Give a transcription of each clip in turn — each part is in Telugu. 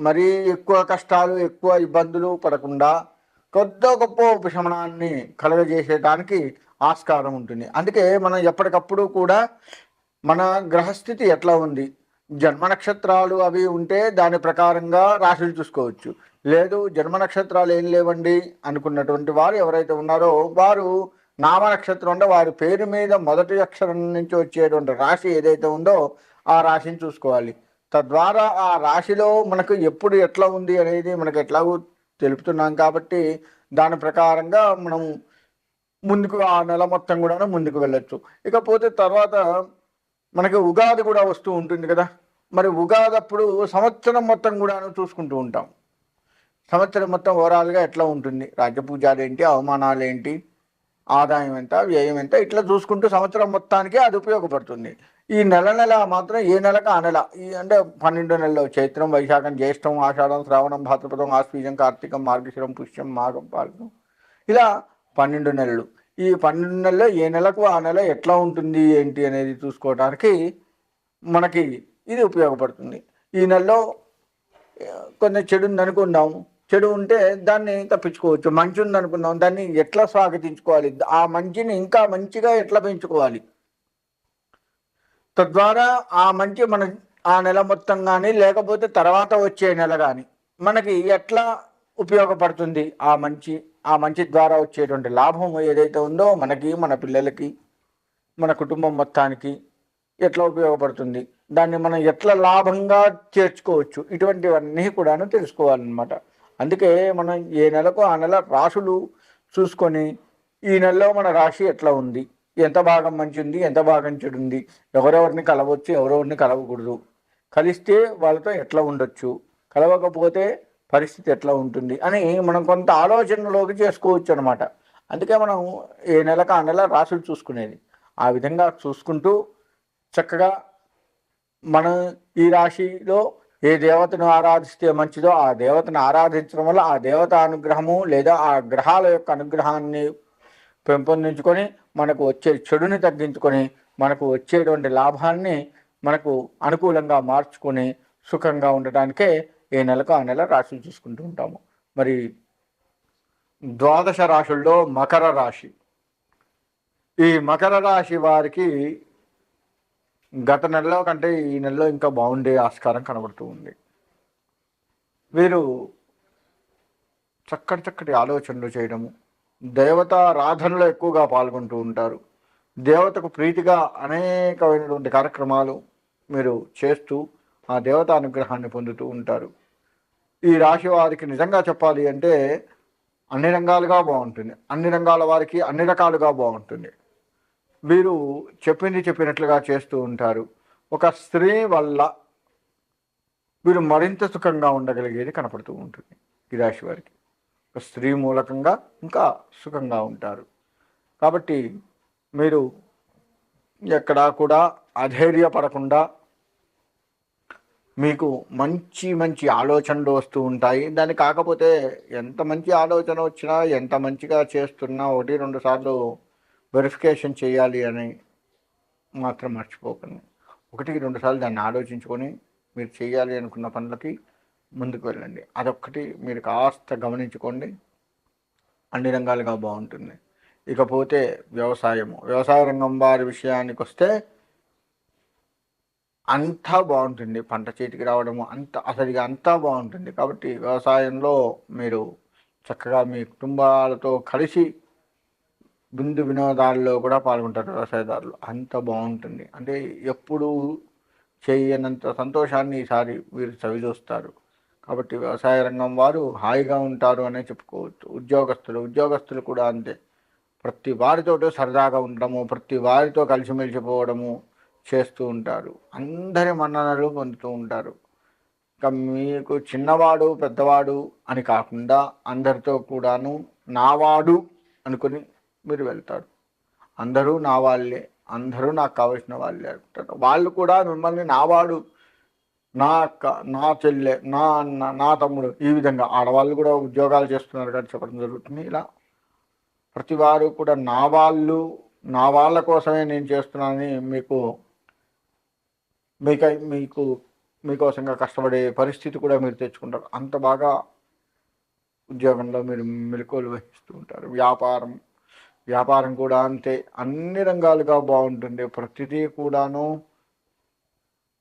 మరీ ఎక్కువ కష్టాలు ఎక్కువ ఇబ్బందులు పడకుండా కొద్ది గొప్ప ఉపశమనాన్ని కలుగజేసేటానికి ఆస్కారం ఉంటుంది. అందుకే మనం ఎప్పటికప్పుడు కూడా మన గ్రహస్థితి ఎట్లా ఉంది? జన్మ నక్షత్రాలు అవి ఉంటే దాని ప్రకారంగా రాశులు చూసుకోవచ్చు. లేదు జన్మ నక్షత్రాలు ఏం లేవండి అనుకున్నటువంటి వారు ఎవరైతే ఉన్నారో వారు నామ నక్షత్రం అంటే వారి పేరు మీద మొదటి అక్షరం నుంచి వచ్చేటువంటి రాశి ఏదైతే ఉందో ఆ రాశిని చూసుకోవాలి. తద్వారా ఆ రాశిలో మనకు ఎప్పుడు ఎట్లా ఉంది అనేది మనకు ఎట్లాగూ తెలుపుతున్నాం కాబట్టి దాని ప్రకారంగా మనం ముందుకు ఆ నెల మొత్తం కూడా ముందుకు వెళ్ళొచ్చు. ఇకపోతే తర్వాత మనకి ఉగాది కూడా వస్తూ ఉంటుంది కదా. మరి ఉగాది అప్పుడు సంవత్సరం మొత్తం కూడాను చూసుకుంటూ ఉంటాం. సంవత్సరం మొత్తం ఓవరాల్గా ఎట్లా ఉంటుంది? రాజ్యపూజాలు ఏంటి అవమానాలు ఏంటి ఆదాయం ఎంత వ్యయం ఎంత ఇట్లా చూసుకుంటూ సంవత్సరం మొత్తానికి అది ఉపయోగపడుతుంది. ఈ నెల నెల మాత్రం ఏ నెలకు ఆ నెల. ఈ అంటే పన్నెండు నెలలు చైత్రం వైశాఖం జ్యేష్టం ఆషాఢం శ్రావణం భాద్రపదం ఆశ్వీజం కార్తీకం మార్గశిరం పుష్యం మాఘం పాల్గం. ఇలా పన్నెండు నెలలు. ఈ పన్నెండు నెలలో ఏ నెలకు ఆ నెల ఎట్లా ఉంటుంది ఏంటి అనేది చూసుకోవడానికి మనకి ఇది ఉపయోగపడుతుంది. ఈ నెలలో కొంచెం చెడు ఉంది చెడు ఉంటే దాన్ని తప్పించుకోవచ్చు. మంచి ఉంది దాన్ని ఎట్లా స్వాగతించుకోవాలి? ఆ మంచిని ఇంకా మంచిగా ఎట్లా పెంచుకోవాలి? తద్వారా ఆ మంచి మన ఆ నెల మొత్తం కానీ లేకపోతే తర్వాత వచ్చే నెల కానీ మనకి ఎట్లా ఉపయోగపడుతుంది ఆ మంచి ఆ మంచి ద్వారా వచ్చేటువంటి లాభం ఏదైతే ఉందో మనకి మన పిల్లలకి మన కుటుంబం మొత్తానికి ఎట్లా ఉపయోగపడుతుంది? దాన్ని మనం ఎట్లా లాభంగా చేర్చుకోవచ్చు? ఇటువంటివన్నీ కూడాను తెలుసుకోవాలన్నమాట. అందుకే మనం ఏ నెలకు ఆ నెల రాశులు చూసుకొని ఈ నెలలో మన రాశి ఎట్లా ఉంది? ఎంత భాగం మంచి ఉంది ఎంత భాగం చెడు ఉంది ఎవరెవరిని కలవచ్చు ఎవరెవరిని కలవకూడదు. కలిస్తే వాళ్ళతో ఎట్లా ఉండొచ్చు కలవకపోతే పరిస్థితి ఎట్లా ఉంటుంది అని మనం కొంత ఆలోచనలోకి చేసుకోవచ్చు అనమాట అందుకే మనం ఏ నెలకు ఆ నెల రాసులు చూసుకునేది. ఆ విధంగా చూసుకుంటూ చక్కగా మనం ఈ రాశిలో ఏ దేవతను ఆరాధిస్తే మంచిదో ఆ దేవతను ఆరాధించడం వల్ల ఆ దేవత అనుగ్రహము లేదా ఆ గ్రహాల యొక్క అనుగ్రహాన్ని పెంపొందించుకొని మనకు వచ్చే చెడుని తగ్గించుకొని మనకు వచ్చేటువంటి లాభాన్ని మనకు అనుకూలంగా మార్చుకొని సుఖంగా ఉండటానికే ఏ నెలకు ఆ నెల రాశులు చూసుకుంటూ ఉంటాము. మరి ద్వాదశ రాశుల్లో మకర రాశి. ఈ మకర రాశి వారికి గత నెలలో కంటే ఈ నెలలో ఇంకా బాగుండే ఆస్కారం కనబడుతూ ఉంది. వీరు చక్కటి చక్కటి ఆలోచనలు చేయడము దేవతారాధనలో ఎక్కువగా పాల్గొంటూ ఉంటారు. దేవతకు ప్రీతిగా అనేకమైనటువంటి కార్యక్రమాలు మీరు చేస్తూ ఆ దేవత అనుగ్రహాన్ని పొందుతూ ఉంటారు. ఈ రాశి వారికి నిజంగా చెప్పాలి అంటే అన్ని రంగాలుగా బాగుంటుంది. అన్ని రంగాల వారికి అన్ని రకాలుగా బాగుంటుంది. వీరు చెప్పింది చెప్పినట్లుగా చేస్తూ ఉంటారు. ఒక స్త్రీ వల్ల వీరు మరింత సుఖంగా ఉండగలిగేది కనపడుతూ ఉంటుంది ఈ రాశి వారికి. స్త్రీ మూలకంగా ఇంకా సుఖంగా ఉంటారు. కాబట్టి మీరు ఎక్కడా కూడా అధైర్యపడకుండా మీకు మంచి మంచి ఆలోచనలు వస్తూ ఉంటాయి. దాన్ని కాకపోతే ఎంత మంచి ఆలోచన వచ్చినా ఎంత మంచిగా చేస్తున్నా ఒకటి రెండు సార్లు వెరిఫికేషన్ చేయాలి అని మాత్రం మర్చిపోకండి. ఒకటికి రెండు సార్లు దాన్ని ఆలోచించుకొని మీరు చేయాలి అనుకున్న పనులకి ముందుకు వెళ్ళండి అదొక్కటి మీరు కాస్త గమనించుకోండి. అన్ని రంగాలుగా బాగుంటుంది. ఇకపోతే వ్యవసాయము. వ్యవసాయ రంగం వారి విషయానికి వస్తే అంతా బాగుంటుంది. పంట చేతికి రావడము అంత అసలు అంతా బాగుంటుంది. కాబట్టి వ్యవసాయంలో మీరు చక్కగా మీ కుటుంబాలతో కలిసి బిందు వినోదాల్లో కూడా పాల్గొంటారు వ్యవసాయదారులు. అంత బాగుంటుంది. అంటే ఎప్పుడు చేయనంత సంతోషాన్ని ఈసారి వీరు చవిచూస్తారు. కాబట్టి వ్యవసాయ రంగం వారు హాయిగా ఉంటారు అనే చెప్పుకోవచ్చు. ఉద్యోగస్తులు ఉద్యోగస్తులు కూడా అంతే. ప్రతి వారితో సరదాగా ఉండడము ప్రతి వారితో కలిసిమెలిసిపోవడము చేస్తూ ఉంటారు. అందరి మన్ననలు పొందుతూ ఉంటారు. ఇంకా మీకు చిన్నవాడు పెద్దవాడు అని కాకుండా అందరితో కూడాను నావాడు అనుకుని మీరు వెళ్తారు. అందరూ నా వాళ్ళే అందరూ నాకు కావలసిన వాళ్ళే అనుకుంటారు. వాళ్ళు కూడా మిమ్మల్ని నావాడు నా అక్క నా చెల్లె నా అన్న నా తమ్ముడు ఈ విధంగా ఆడవాళ్ళు కూడా ఉద్యోగాలు చేస్తున్నారు కానీ చెప్పడం జరుగుతుంది. ఇలా ప్రతి వారు కూడా నా వాళ్ళు నా వాళ్ళ కోసమే నేను చేస్తున్నానని మీకు మీకై మీకు మీకోసంగా కష్టపడే పరిస్థితి కూడా మీరు తెచ్చుకుంటారు. అంత బాగా ఉద్యోగంలో మీరు మెలకువలు వహిస్తూ ఉంటారు. వ్యాపారం వ్యాపారం కూడా అంతే. అన్ని రంగాలుగా బాగుంటుంది ప్రతిదీ కూడాను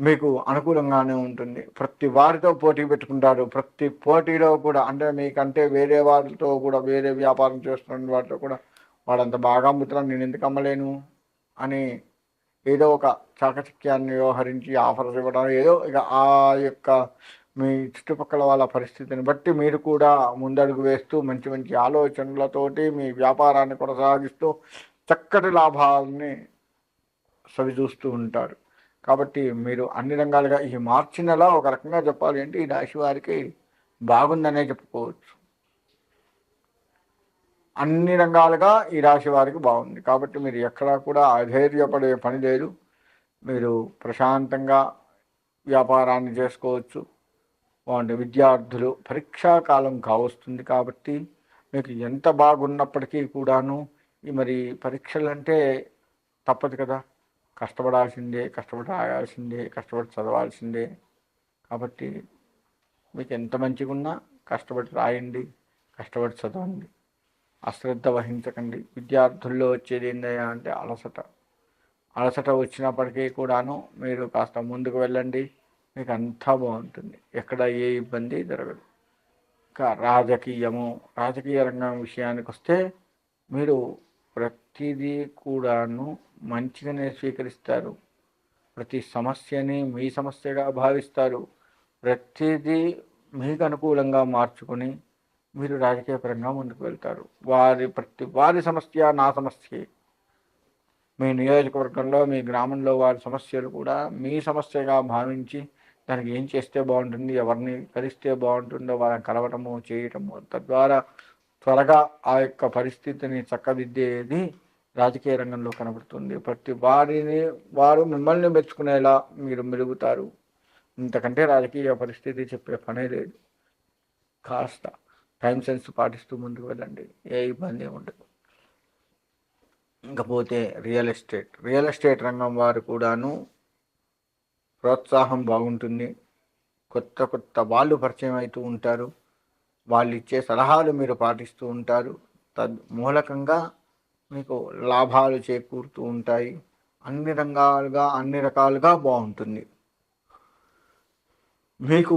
మీకు అనుకూలంగానే ఉంటుంది. ప్రతి వారితో పోటీ పెట్టుకుంటారు. ప్రతి పోటీలో కూడా అంటే మీకంటే వేరే వారితో కూడా వేరే వ్యాపారం చేస్తున్న వారితో కూడా వాడంత బాగా అమ్ముతున్నాను నేను ఎందుకు అమ్మలేను? అని ఏదో ఒక చాకచక్యాన్ని వ్యవహరించి ఆఫర్స్ ఇవ్వడం ఏదో ఇక ఆ యొక్క మీ చుట్టుపక్కల వాళ్ళ పరిస్థితిని బట్టి మీరు కూడా ముందడుగు వేస్తూ మంచి మంచి ఆలోచనలతోటి మీ వ్యాపారాన్ని కొనసాగిస్తూ చక్కటి లాభాలని సవిచూస్తూ ఉంటారు. కాబట్టి మీరు అన్ని రంగాలుగా ఈ మార్చి నెల ఒక రకంగా చెప్పాలి అంటే ఈ రాశి వారికి బాగుందనే చెప్పుకోవచ్చు. అన్ని రంగాలుగా ఈ రాశి వారికి బాగుంది. కాబట్టి మీరు ఎక్కడా కూడా అధైర్యపడే పని లేదు. మీరు ప్రశాంతంగా వ్యాపారాన్ని చేసుకోవచ్చు. బాగుంది. విద్యార్థులు పరీక్షా కాలం కావస్తుంది కాబట్టి మీకు ఎంత బాగున్నప్పటికీ కూడాను ఈ మరి పరీక్షలు అంటే తప్పదు కదా. కష్టపడాల్సిందే కష్టపడి రాయాల్సిందే కష్టపడి చదవాల్సిందే. కాబట్టి మీకు ఎంత మంచిగా ఉన్నా కష్టపడి రాయండి కష్టపడి చదవండి. అశ్రద్ధ వహించకండి. విద్యార్థుల్లో వచ్చేది ఏందయ్యా అంటే అలసట. అలసట వచ్చినప్పటికీ కూడాను మీరు కాస్త ముందుకు వెళ్ళండి మీకు అంతా బాగుంటుంది. ఎక్కడ ఏ ఇబ్బంది జరగదు. ఇంకా రాజకీయము రాజకీయ రంగం విషయానికి వస్తే మీరు ప్రతిదీ కూడాను మంచిగానే స్వీకరిస్తారు. ప్రతి సమస్యని మీ సమస్యగా భావిస్తారు. ప్రతిదీ మీకు అనుకూలంగా మార్చుకొని మీరు రాజకీయపరంగా ముందుకు వెళ్తారు. వారి ప్రతి వారి సమస్య నా సమస్య. మీ నియోజకవర్గంలో మీ గ్రామంలో వారి సమస్యలు కూడా మీ సమస్యగా భావించి దానికి ఏం చేస్తే బాగుంటుంది ఎవరిని కలిస్తే బాగుంటుందో వాళ్ళని కలవటము చేయటము తద్వారా త్వరగా ఆ యొక్క పరిస్థితిని చక్కదిద్దేది రాజకీయ రంగంలో కనబడుతుంది. ప్రతి వారిని వారు మిమ్మల్ని మెచ్చుకునేలా మీరు మెలుగుతారు ఇంతకంటే రాజకీయ పరిస్థితి చెప్పే పనే లేదు. కాస్త టైం సెన్స్ పాటిస్తూ ముందుకు వెళ్ళండి. ఏ ఇబ్బంది ఉండదు. ఇంకపోతే రియల్ ఎస్టేట్. రియల్ ఎస్టేట్ రంగం వారు కూడాను ప్రోత్సాహం బాగుంటుంది. కొత్త కొత్త వాళ్ళు పరిచయం అవుతూ ఉంటారు. వాళ్ళు ఇచ్చే సలహాలు మీరు పాటిస్తూ ఉంటారు. తద్ మూలకంగా మీకు లాభాలు చేకూరుతూ ఉంటాయి. అన్ని రంగాలుగా అన్ని రకాలుగా బాగుంటుంది. మీకు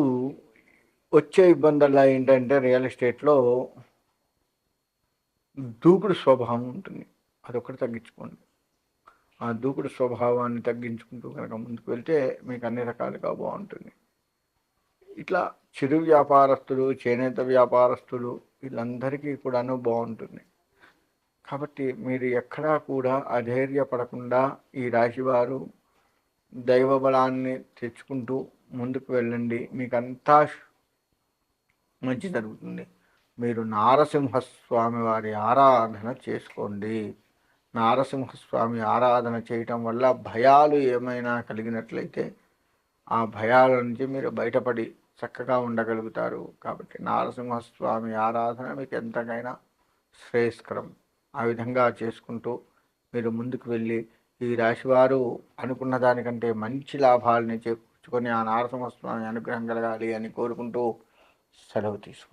వచ్చే ఇబ్బందుల్లో ఏంటంటే రియల్ ఎస్టేట్లో దూకుడు స్వభావం ఉంటుంది. అదొకటి తగ్గించుకోండి. ఆ దూకుడు స్వభావాన్ని తగ్గించుకుంటూ కనుక ముందుకు వెళ్తే మీకు అన్ని రకాలుగా బాగుంటుంది. ఇట్లా చిరు వ్యాపారస్తులు చేనేత వ్యాపారస్తులు వీళ్ళందరికీ కూడాను బాగుంటుంది. కాబట్టి మీరు ఎక్కడా కూడా అధైర్యపడకుండా ఈ రాశివారు దైవ బలాన్ని తెచ్చుకుంటూ ముందుకు వెళ్ళండి. మీకు అంతా మంచి జరుగుతుంది. మీరు నారసింహస్వామి వారి ఆరాధన చేసుకోండి. నారసింహస్వామి ఆరాధన చేయటం వల్ల భయాలు ఏమైనా కలిగినట్లయితే ఆ భయాల నుంచి మీరు బయటపడి చక్కగా ఉండగలుగుతారు. కాబట్టి నారసింహస్వామి ఆరాధన మీకు ఎంతకైనా శ్రేయస్కరం. ఆ విధంగా చేసుకుంటూ మీరు ముందుకు వెళ్ళి ఈ రాశివారు అనుకున్న దానికంటే మంచి లాభాలని చేకూర్చుకొని ఆ నారసింహస్వామి అనుగ్రహం కలగాలి అని కోరుకుంటూ సెలవు తీసుకుంటాం